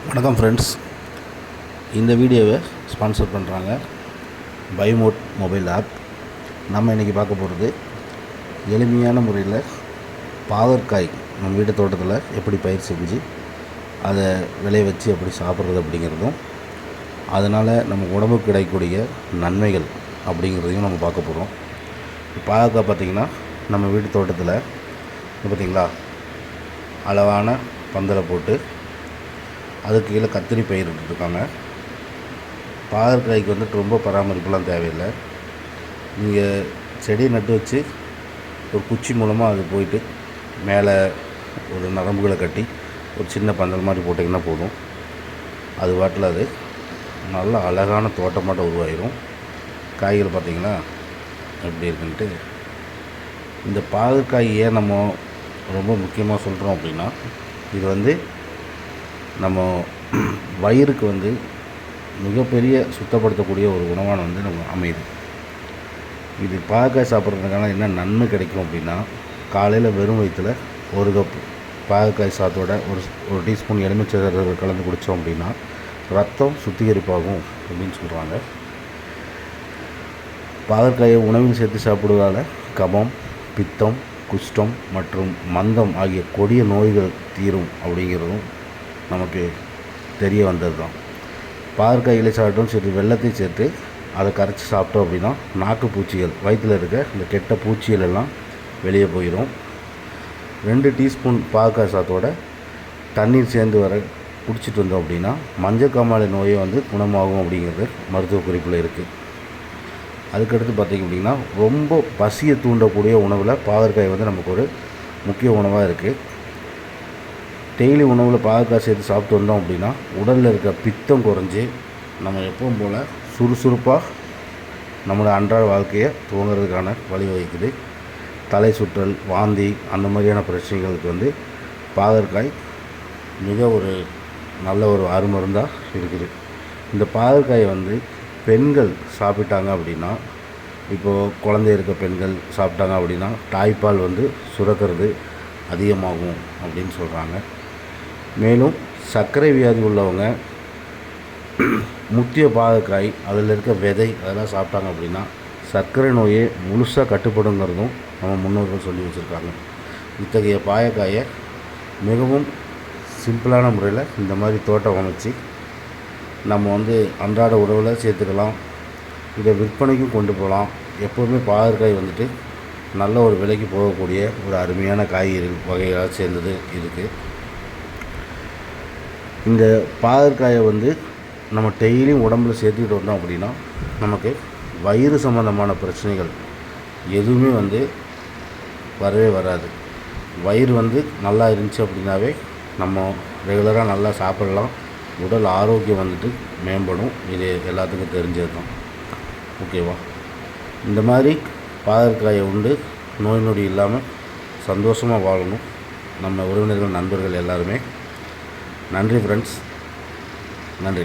வணக்கம் ஃப்ரெண்ட்ஸ் இந்த வீடியோவை ஸ்பான்சர் பண்ணுறாங்க பைமோட் மொபைல் ஆப் நம்ம இன்றைக்கி பார்க்க போகிறது எளிமையான முறையில் பாகற்காய் நம்ம வீட்டு தோட்டத்தில் எப்படி பயிர் செஞ்சு அதை விளைய வச்சு எப்படி சாப்பிட்றது அப்படிங்கிறதும் அதனால் நம்ம உடம்புக்கு கிடைக்கக்கூடிய நன்மைகள் அப்படிங்கிறதையும் நம்ம பார்க்க போகிறோம் பாகற்காய் பார்த்திங்கன்னா நம்ம வீட்டு தோட்டத்தில் பார்த்தீங்களா? அளவான பந்தலை போட்டு அதுக்கு கீழே கத்திரி பயிர் இருக்காங்க பாகற்காய்க்கு வந்துட்டு ரொம்ப பராமரிப்புலாம் தேவையில்லை. நீங்கள் செடியை நட்டு வச்சு ஒரு குச்சி மூலமாக அது போயிட்டு மேலே ஒரு நரம்புகளை கட்டி ஒரு சின்ன பந்தல் மாதிரி போட்டிங்கன்னா போதும். அது வாட்டில் அது நல்ல அழகான தோட்டமாட்டம் உருவாயிரும். காய்கள் பார்த்திங்கன்னா எப்படி இருக்குன்ட்டு. இந்த பாகற்காய் ஏன் நம்ம ரொம்ப முக்கியமாக சொல்கிறோம் அப்படின்னா இது வந்து நம்ம வயிறுக்கு வந்து மிகப்பெரிய சுத்தப்படுத்தக்கூடிய ஒரு உணவான வந்து நம்ம அமையுது இது பாகக்காய் சாப்பிட்றதுனால என்ன நன்மை கிடைக்கும் அப்படின்னா காலையில் வெறும் வயிற்றில் ஒரு கப் பாகக்காய் சாத்தோட ஒரு ஒரு டீஸ்பூன் எலுமிச்சை கலந்து குடித்தோம் அப்படின்னா ரத்தம் சுத்திகரிப்பாகும் அப்படின்னு சொல்கிறாங்க பாகற்காயை உணவில் சேர்த்து சாப்பிடுவதால் கபம் பித்தம் குஷ்டம் மற்றும் மந்தம் ஆகிய கொடிய நோய்கள் தீரும் அப்படிங்கிறதும் நமக்கு தெரிய வந்தது தான். பாகற்காய் இலை சாப்பிட்டோம் சரி வெள்ளத்தை சேர்த்து அதை கரைச்சி சாப்பிட்டோம் அப்படின்னா நாக்கு பூச்சிகள் வயிற்றில் இருக்க இந்த கெட்ட பூச்சிகள் எல்லாம் வெளியே போயிடும் ரெண்டு டீஸ்பூன் பாகற்காய் சாத்தோட தண்ணீர் சேர்ந்து வர குடிச்சிட்டு வந்தோம் அப்படின்னா மஞ்சள் காமாலை நோயை வந்து குணமாகும் அப்படிங்கிறது மருத்துவ குறிப்பில் இருக்குது அதுக்கடுத்து பார்த்திங்க அப்படின்னா ரொம்ப பசியை தூண்டக்கூடிய உணவில் பாகற்காய் வந்து நமக்கு ஒரு முக்கிய உணவாக இருக்குது டெய்லி உணவில் பாகக்காய் சேர்த்து சாப்பிட்டு வந்தோம் அப்படின்னா உடலில் இருக்க பித்தம் குறைஞ்சி நம்ம எப்பவும் போல் சுறுசுறுப்பாக நம்மளோட அன்றாட வாழ்க்கையை துவங்குறதுக்கான வழிவகுக்குது தலை சுற்றல் வாந்தி அந்த மாதிரியான பிரச்சனைகளுக்கு வந்து பாகற்காய் மிக ஒரு நல்ல ஒரு அருமருந்தாக இருக்குது. இந்த பாகற்காயை வந்து பெண்கள் சாப்பிட்டாங்க அப்படின்னா இப்போது குழந்தை இருக்க பெண்கள் சாப்பிட்டாங்க அப்படின்னா தாய்ப்பால் வந்து சுரக்கிறது அதிகமாகும் அப்படின்னு சொல்கிறாங்க மேலும் சர்க்கரை வியாதி உள்ளவங்க முத்திய பாகக்காய் அதில் இருக்க விதை அதெல்லாம் சாப்பிட்டாங்க அப்படின்னா சர்க்கரை நோயை முழுசாக கட்டுப்படுங்கிறதும் நம்ம முன்னோர்கள் சொல்லி வச்சுருக்காங்க. இத்தகைய பாயக்காயை மிகவும் சிம்பிளான முறையில் இந்த மாதிரி தோட்டம் அமைச்சு நம்ம வந்து அன்றாட உணவில் சேர்த்துக்கலாம். இதை விற்பனைக்கும் கொண்டு போகலாம். எப்போவுமே பாகற்காய் வந்துட்டு நல்ல ஒரு விலைக்கு போகக்கூடிய ஒரு அருமையான காய்கறி வகைகளாக சேர்ந்தது இருக்குது இந்த பாகற்காயை வந்து நம்ம டெய்லியும் உடம்புல சேர்த்துக்கிட்டு வந்தோம் அப்படின்னா நமக்கு வயிறு சம்மந்தமான பிரச்சனைகள் எதுவுமே வந்து வரவே வராது. வயிறு வந்து நல்லா இருந்துச்சு அப்படின்னாவே நம்ம ரெகுலராக நல்லா சாப்பிடலாம். உடல் ஆரோக்கியம் வந்துட்டு மேம்படும். இது எல்லாத்துக்கும் தெரிஞ்சது தான் ஓகேவா? இந்த மாதிரி பாகற்காயை உண்டு. நோய் நொடி இல்லாமல் சந்தோஷமாக வாழணும். நம்ம உறவினர்கள் நண்பர்கள் எல்லாருமே நன்றி ஃப்ரெண்ட்ஸ் நன்றி.